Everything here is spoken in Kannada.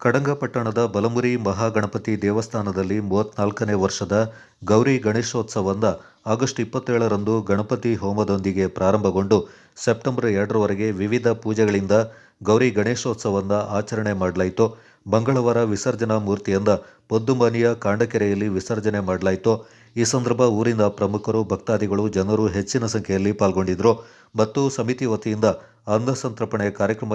ಕಡಂಗಪಟ್ಟಣದ ಬಲಮುರಿ ಮಹಾಗಣಪತಿ ದೇವಸ್ಥಾನದಲ್ಲಿ ಮೂವತ್ನಾಲ್ಕನೇ ವರ್ಷದ ಗೌರಿ ಗಣೇಶೋತ್ಸವಂದ ಆಗಸ್ಟ್ ಇಪ್ಪತ್ತೇಳರಂದು ಗಣಪತಿ ಹೋಮದೊಂದಿಗೆ ಪ್ರಾರಂಭಗೊಂಡು ಸೆಪ್ಟೆಂಬರ್ ಎರಡರವರೆಗೆ ವಿವಿಧ ಪೂಜೆಗಳಿಂದ ಗೌರಿ ಗಣೇಶೋತ್ಸವವನ್ನು ಆಚರಣೆ ಮಾಡಲಾಯಿತು. ಮಂಗಳವಾರ ವಿಸರ್ಜನಾ ಮೂರ್ತಿಯಿಂದ ಪೊದ್ದುಮನಿಯ ಕಾಂಡಕೆರೆಯಲ್ಲಿ ವಿಸರ್ಜನೆ ಮಾಡಲಾಯಿತು. ಈ ಸಂದರ್ಭ ಊರಿನ ಪ್ರಮುಖರು, ಭಕ್ತಾದಿಗಳು, ಜನರು ಹೆಚ್ಚಿನ ಸಂಖ್ಯೆಯಲ್ಲಿ ಪಾಲ್ಗೊಂಡಿದ್ದರು. ಮತ್ತು ಸಮಿತಿ ವತಿಯಿಂದ ಅನ್ನಸಂತರ್ಪಣೆ ಕಾರ್ಯಕ್ರಮ